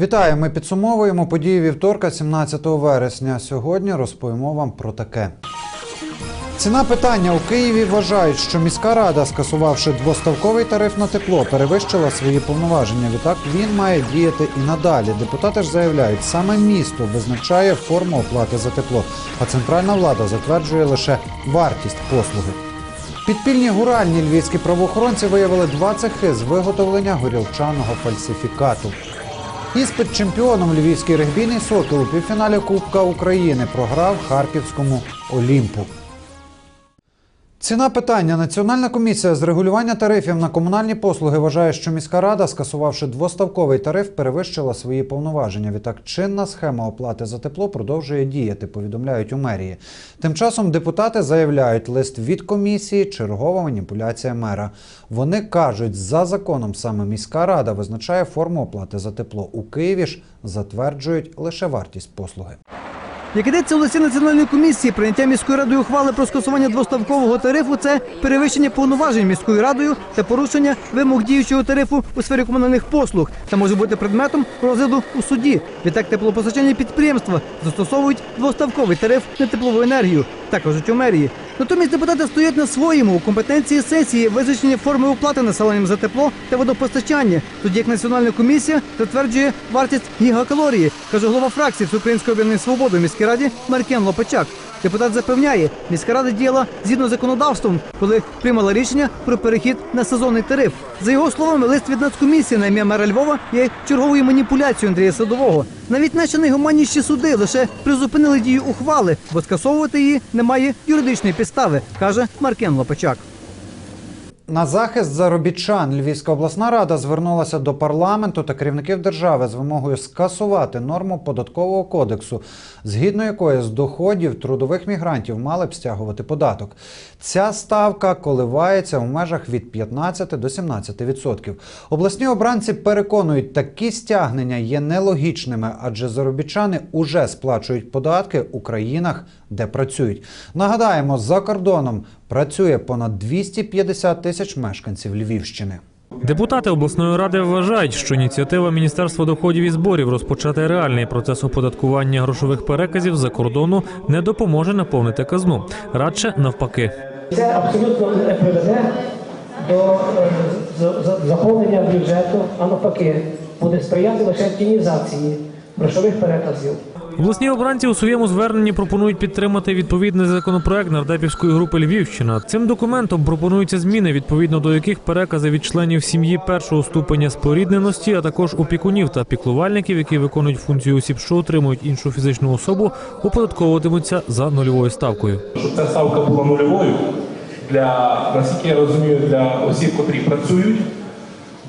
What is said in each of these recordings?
Вітаю! Ми підсумовуємо події вівторка, 17 вересня. Сьогодні розповімо вам про таке. Ціна питання у Києві вважають, що міська рада, скасувавши двоставковий тариф на тепло, перевищила свої повноваження. Відтак він має діяти і надалі. Депутати ж заявляють, саме місто визначає форму оплати за тепло, а центральна влада затверджує лише вартість послуги. Підпільні гуральні львівські правоохоронці виявили два цехи з виготовлення горілчаного фальсифікату. Іспит чемпіоном львівський регбійний сокіл у півфіналі Кубка України програв харківському Олімпу. Ціна питання. Національна комісія з регулювання тарифів на комунальні послуги вважає, що міська рада, скасувавши двоставковий тариф, перевищила свої повноваження. Відтак, чинна схема оплати за тепло продовжує діяти, повідомляють у мерії. Тим часом депутати заявляють, лист від комісії чергова маніпуляція мера. Вони кажуть, за законом саме міська рада визначає форму оплати за тепло. У Києві ж затверджують лише вартість послуги. Як йдеться у листі національної комісії, прийняття міською радою ухвали про скасування двоставкового тарифу це перевищення повноважень міською радою та порушення вимог діючого тарифу у сфері комунальних послуг та може бути предметом розгляду у суді. Відтак теплопостачальні підприємства застосовують двоставковий тариф на теплову енергію. Так кажуть у мерії. Натомість депутати стоять на своєму у компетенції сесії визначення форми оплати населенням за тепло та водопостачання, тоді як національна комісія затверджує вартість гігакалорії, каже голова фракції Всеукраїнської об'єднання свободи в міській раді Маркен Лопачак. Депутат запевняє, міська рада діяла згідно з законодавством, коли приймала рішення про перехід на сезонний тариф. За його словами, лист від нацкомісії на ім'я мера Львова є черговою маніпуляцією Андрія Садового. Навіть наші найгуманніші суди лише призупинили дію ухвали, бо скасовувати її немає юридичної підстави, каже Маркен Лопачак. На захист заробітчан Львівська обласна рада звернулася до парламенту та керівників держави з вимогою скасувати норму податкового кодексу, згідно якої з доходів трудових мігрантів мали б стягувати податок. Ця ставка коливається в межах від 15 до 17 відсотків. Обласні обранці переконують, такі стягнення є нелогічними, адже заробітчани уже сплачують податки у країнах, де працюють. Нагадаємо, за кордоном працює понад 250 тисяч мешканців Львівщини. Депутати обласної ради вважають, що ініціатива Міністерства доходів і зборів розпочати реальний процес оподаткування грошових переказів за кордону не допоможе наповнити казну. Радше навпаки. Це абсолютно не приведе до е, за- за- заповнення бюджету, а навпаки, буде сприяти лише тінізації грошових переказів. Обласні обранці у своєму зверненні пропонують підтримати відповідний законопроект нардепівської групи Львівщина. Цим документом пропонуються зміни, відповідно до яких перекази від членів сім'ї першого ступеня спорідненості, а також опікунів та піклувальників, які виконують функцію осіб, що отримують іншу фізичну особу, оподатковуватимуться за нульовою ставкою. щоб ця ставка була нульовою для, наскільки я розумію, для осіб, котрі працюють,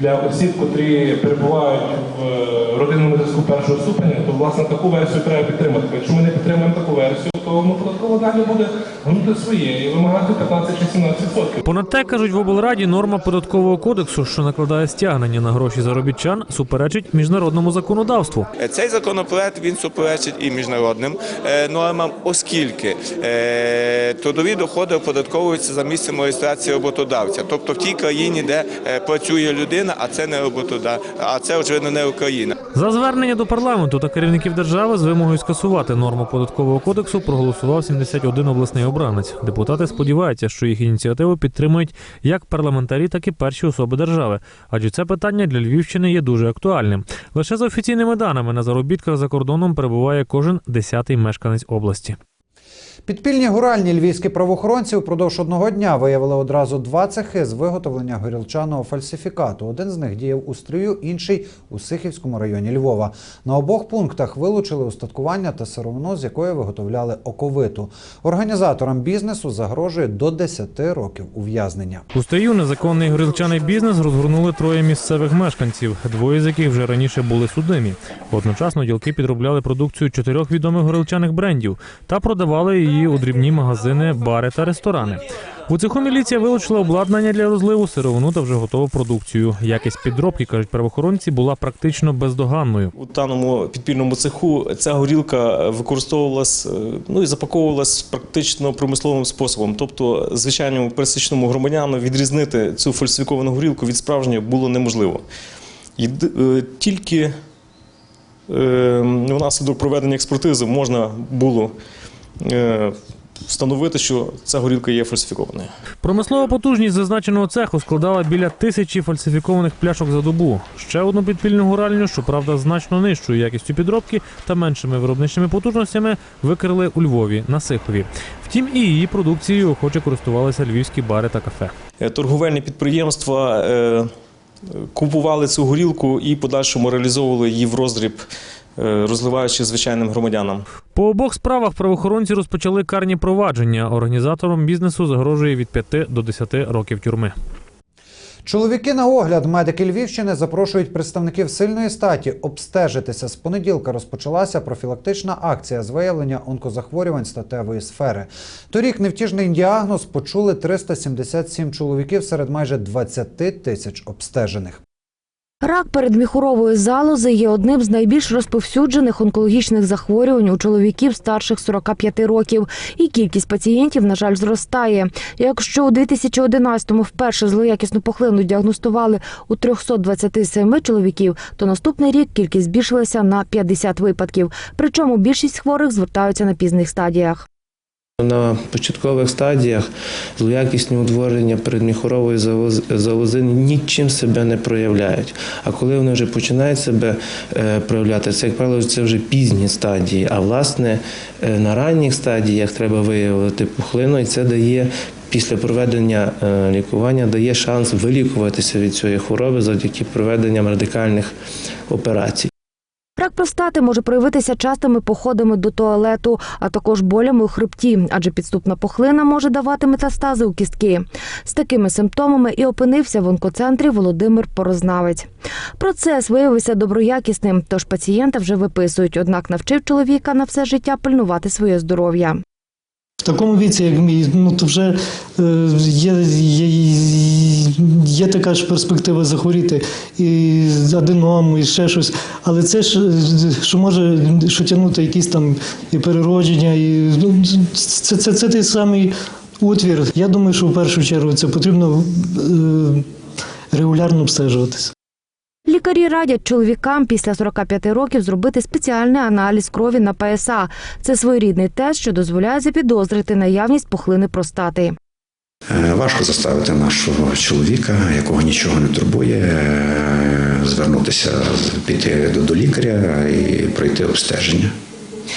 для осіб, котрі перебувають в е, родинному зв'язку першого ступеня, то власне таку версію треба підтримати. Якщо ми не підтримуємо таку версію, то ну, податкова далі буде гнути своє і вимагати 15 чи 17 відсотків. Понад те, кажуть в облраді, норма податкового кодексу, що накладає стягнення на гроші заробітчан, суперечить міжнародному законодавству. Цей законопроект він суперечить і міжнародним е, нормам, оскільки е, трудові доходи оподатковуються за місцем реєстрації роботодавця, тобто в тій країні, де е, працює людина, а це не роботодавця, а це очевидно не Україна. За звернення до парламенту та керівників держави з вимогою скасувати норму податкового кодексу проголосував 71 обласний обранець. Депутати сподіваються, що їх ініціативу підтримують як парламентарі, так і перші особи держави, адже це питання для Львівщини є дуже актуальним. Лише за офіційними даними на заробітках за кордоном перебуває кожен десятий мешканець області. Підпільні гуральні львівські правоохоронці упродовж одного дня виявили одразу два цехи з виготовлення горілчаного фальсифікату. Один з них діяв у Стрию, інший у Сихівському районі Львова. На обох пунктах вилучили устаткування та сировину, з якої виготовляли оковиту. Організаторам бізнесу загрожує до 10 років ув'язнення. У стрію незаконний горілчаний бізнес розгорнули троє місцевих мешканців, двоє з яких вже раніше були судимі. Одночасно ділки підробляли продукцію чотирьох відомих горілчаних брендів та продавали її у дрібні магазини, бари та ресторани. У цеху міліція вилучила обладнання для розливу, сировину та вже готову продукцію. Якість підробки, кажуть правоохоронці, була практично бездоганною. У даному підпільному цеху ця горілка використовувалась е, ну і запаковувалась практично промисловим способом. Тобто, звичайному пересічному громадяну відрізнити цю фальсифіковану горілку від справжньої було неможливо. Єди- е, Тільки е, внаслідок проведення експертизи можна було встановити, що ця горілка є фальсифікованою. Промислова потужність зазначеного цеху складала біля тисячі фальсифікованих пляшок за добу. Ще одну підпільну гуральню, щоправда, значно нижчою якістю підробки та меншими виробничими потужностями викрили у Львові на Сихові. Втім, і її продукцією охоче користувалися львівські бари та кафе. Е, Торговельні підприємства е, купували цю горілку і подальшому реалізовували її в роздріб, е, розливаючи звичайним громадянам. По обох справах правоохоронці розпочали карні провадження. Організаторам бізнесу загрожує від 5 до 10 років тюрми. Чоловіки на огляд медики Львівщини запрошують представників сильної статі обстежитися. З понеділка розпочалася профілактична акція з виявлення онкозахворювань статевої сфери. Торік невтішний діагноз почули 377 чоловіків серед майже 20 тисяч обстежених. Рак передміхурової залози є одним з найбільш розповсюджених онкологічних захворювань у чоловіків старших 45 років, і кількість пацієнтів, на жаль, зростає. Якщо у 2011-му вперше злоякісну пухлину діагностували у 327 чоловіків, то наступний рік кількість збільшилася на 50 випадків. Причому більшість хворих звертаються на пізних стадіях. На початкових стадіях злоякісні утворення передміхорової залоз- залози нічим себе не проявляють. А коли вони вже починають себе е, проявляти, це, як правило, це вже пізні стадії. А власне е, на ранніх стадіях треба виявити пухлину, і це дає. Після проведення е, лікування дає шанс вилікуватися від цієї хвороби завдяки проведенням радикальних операцій. Простати може проявитися частими походами до туалету, а також болями у хребті, адже підступна пухлина може давати метастази у кістки. З такими симптомами і опинився в онкоцентрі Володимир Порознавець. Процес виявився доброякісним, тож пацієнта вже виписують, однак навчив чоловіка на все життя пильнувати своє здоров'я. В такому віці, як мій, ну то вже е, є, є, є така ж перспектива захворіти і аденом, і ще щось. Але це ж що може що тягнути якісь там і переродження, і ну, це, це, це той самий утвір. Я думаю, що в першу чергу це потрібно е, регулярно обстежуватися. Лікарі радять чоловікам після 45 років зробити спеціальний аналіз крові на ПСА. Це своєрідний тест, що дозволяє запідозрити наявність пухлини простати. Е, Важко заставити нашого чоловіка, якого нічого не турбує, е, звернутися, піти до, лікаря і пройти обстеження.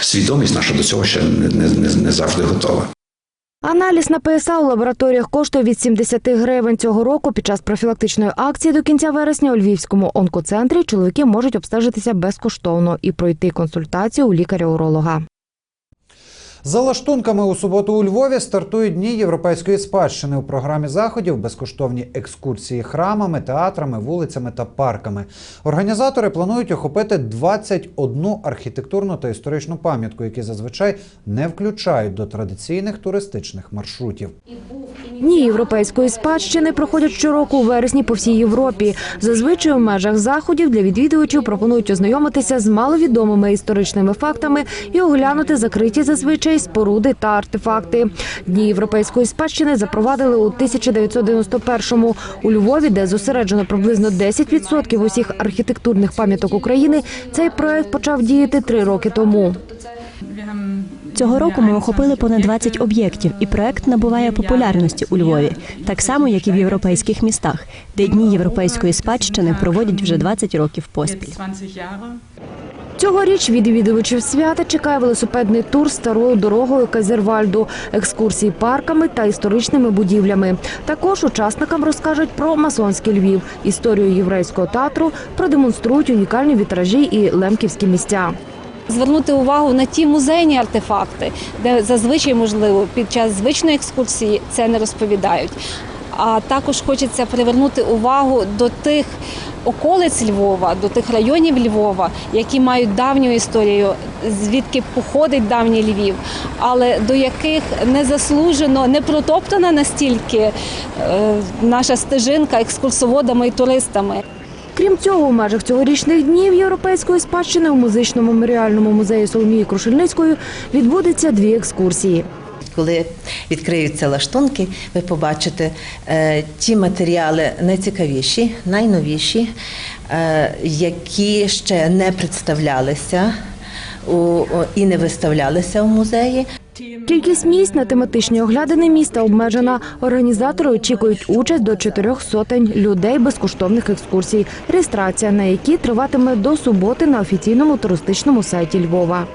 Свідомість наша до цього ще не, не завжди готова. Аналіз на ПСА у лабораторіях коштує від 70 гривень цього року. Під час профілактичної акції до кінця вересня у Львівському онкоцентрі чоловіки можуть обстежитися безкоштовно і пройти консультацію у лікаря-уролога. За лаштунками у суботу у Львові стартують дні європейської спадщини у програмі заходів, безкоштовні екскурсії храмами, театрами, вулицями та парками. Організатори планують охопити 21 архітектурну та історичну пам'ятку, які зазвичай не включають до традиційних туристичних маршрутів. Дні європейської спадщини проходять щороку у вересні по всій Європі. Зазвичай у межах заходів для відвідувачів пропонують ознайомитися з маловідомими історичними фактами і оглянути закриті зазвичай споруди та артефакти. Дні європейської спадщини запровадили у 1991-му. У Львові, де зосереджено приблизно 10% усіх архітектурних пам'яток України. Цей проект почав діяти три роки тому. Цього року ми охопили понад 20 об'єктів, і проект набуває популярності у Львові, так само як і в європейських містах, де дні європейської спадщини проводять вже 20 років поспіль. Цьогоріч відвідувачів свята чекає велосипедний тур старою дорогою Казервальду, екскурсії парками та історичними будівлями. Також учасникам розкажуть про масонський Львів, історію єврейського театру, продемонструють унікальні вітражі і лемківські місця. звернути увагу на ті музейні артефакти, де зазвичай можливо під час звичної екскурсії це не розповідають. А також хочеться привернути увагу до тих околиць Львова, до тих районів Львова, які мають давню історію, звідки походить давній Львів, але до яких не заслужено, не протоптана настільки е, наша стежинка екскурсоводами і туристами. Крім цього, у межах цьогорічних днів європейської спадщини у музичному меморіальному музеї Соломії Крушельницької відбудеться дві екскурсії. Коли відкриються лаштунки, ви побачите е, ті матеріали найцікавіші, найновіші, е, які ще не представлялися і не виставлялися в музеї. Кількість місць на тематичні оглядини міста обмежена. Організатори очікують участь до чотирьох сотень людей безкоштовних екскурсій, реєстрація на які триватиме до суботи на офіційному туристичному сайті Львова.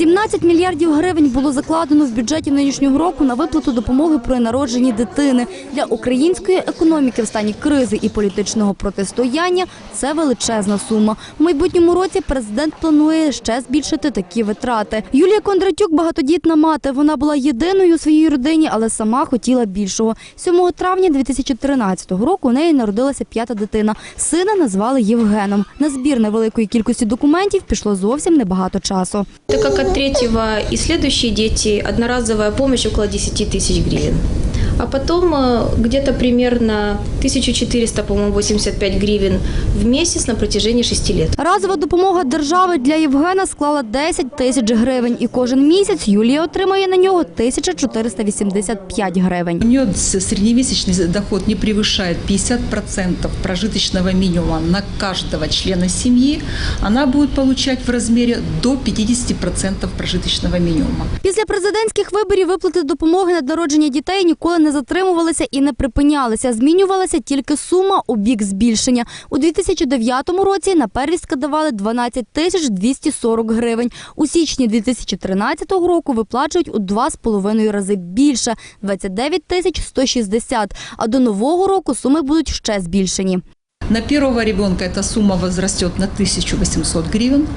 17 мільярдів гривень було закладено в бюджеті нинішнього року на виплату допомоги при народженні дитини. Для української економіки в стані кризи і політичного протистояння це величезна сума. У майбутньому році президент планує ще збільшити такі витрати. Юлія Кондратюк багатодітна мати. Вона була єдиною у своїй родині, але сама хотіла більшого. 7 травня 2013 року у неї народилася п'ята дитина. Сина назвали Євгеном. На збір невеликої кількості документів пішло зовсім небагато часу. Так как от третьего и следующие дети одноразовая помощь около 10 тысяч гривен. А потом э, где-то примерно 1400, по-моему, 85 гривен в месяц на протяжении 6 лет. Разова допомога держави для Євгена склала 10 тисяч гривень, і кожен місяць Юлія отримує на нього 1485 гривень. У нее с- среднемесячный доход не превышает 50% прожиточного минимума на каждого члена семьи. Она будет получать в размере до 50% прожиточного минимума. Після президентських виборів виплати допомоги на народження дітей ніколи не затримувалися і не припинялися. Змінювалася тільки сума у бік збільшення. У 2009 році на первістка давали 12 тисяч 240 гривень. У січні 2013 року виплачують у 2,5 рази більше – 29 тисяч 160. А до нового року суми будуть ще збільшені. На первого ребенка эта сумма возрастет на 1800 гривен,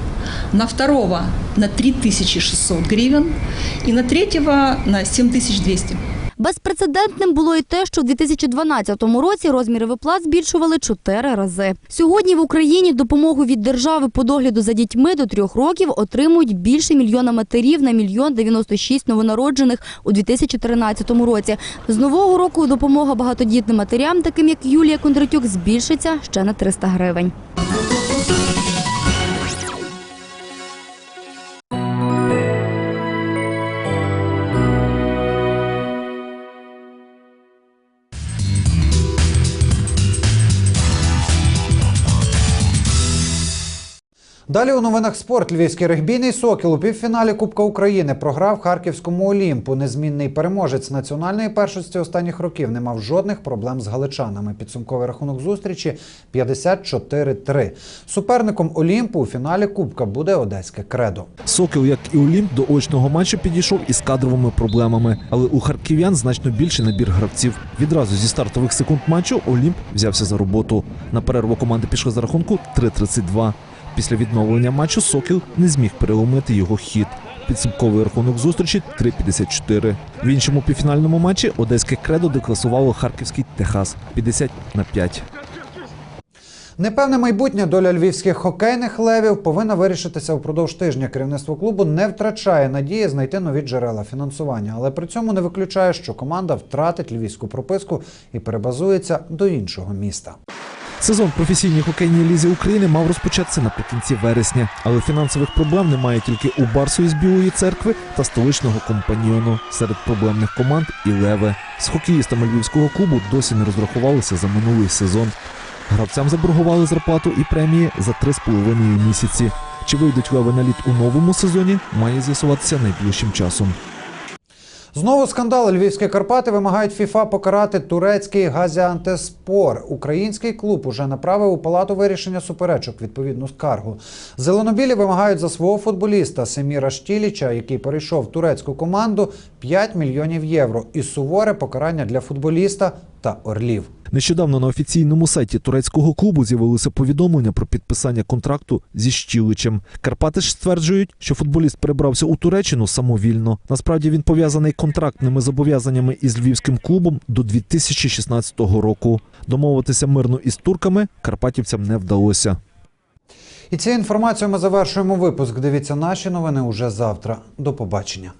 на второго на 3600 гривен и на третьего на 7200. Безпрецедентним було і те, що в 2012 році розміри виплат збільшували чотири рази. Сьогодні в Україні допомогу від держави по догляду за дітьми до трьох років отримують більше мільйона матерів на мільйон 96 новонароджених у 2013 році. З нового року допомога багатодітним матерям, таким як Юлія Кондратюк, збільшиться ще на 300 гривень. Далі у новинах спорт львівський регбійний сокіл у півфіналі Кубка України програв харківському Олімпу. Незмінний переможець національної першості останніх років не мав жодних проблем з галичанами. Підсумковий рахунок зустрічі 54-3. Суперником Олімпу у фіналі Кубка буде одеське кредо. Сокіл, як і Олімп, до очного матчу підійшов із кадровими проблемами, але у харків'ян значно більший набір гравців. Відразу зі стартових секунд матчу Олімп взявся за роботу. На перерву команди пішли за рахунку 3-32. Після відновлення матчу Сокіл не зміг переломити його хід. Підсумковий рахунок зустрічі 3-54. В іншому півфінальному матчі одеське кредо декласувало харківський Техас 50 на 5. Непевне майбутнє доля львівських хокейних левів повинна вирішитися впродовж тижня. Керівництво клубу не втрачає надії знайти нові джерела фінансування, але при цьому не виключає, що команда втратить львівську прописку і перебазується до іншого міста. Сезон професійній хокейній лізі України мав розпочатися наприкінці вересня, але фінансових проблем немає тільки у Барсу із Білої церкви та столичного компаньйону. Серед проблемних команд і леве. З хокеїстами львівського клубу досі не розрахувалися за минулий сезон. Гравцям заборгували зарплату і премії за 3,5 місяці. Чи вийдуть леви на лід у новому сезоні, має з'ясуватися найближчим часом. Знову скандал. Львівські Карпати вимагають ФІФА покарати турецький Газіантеспор. Український клуб уже направив у палату вирішення суперечок відповідну скаргу. Зеленобілі вимагають за свого футболіста Семіра Штіліча, який перейшов в турецьку команду, 5 мільйонів євро і суворе покарання для футболіста та орлів. Нещодавно на офіційному сайті турецького клубу з'явилося повідомлення про підписання контракту зі Щіличем. Карпати ж стверджують, що футболіст перебрався у Туреччину самовільно. Насправді він пов'язаний контрактними зобов'язаннями із львівським клубом до 2016 року. Домовитися мирно із турками карпатівцям не вдалося. І цією інформацією ми завершуємо випуск. Дивіться наші новини уже завтра. До побачення.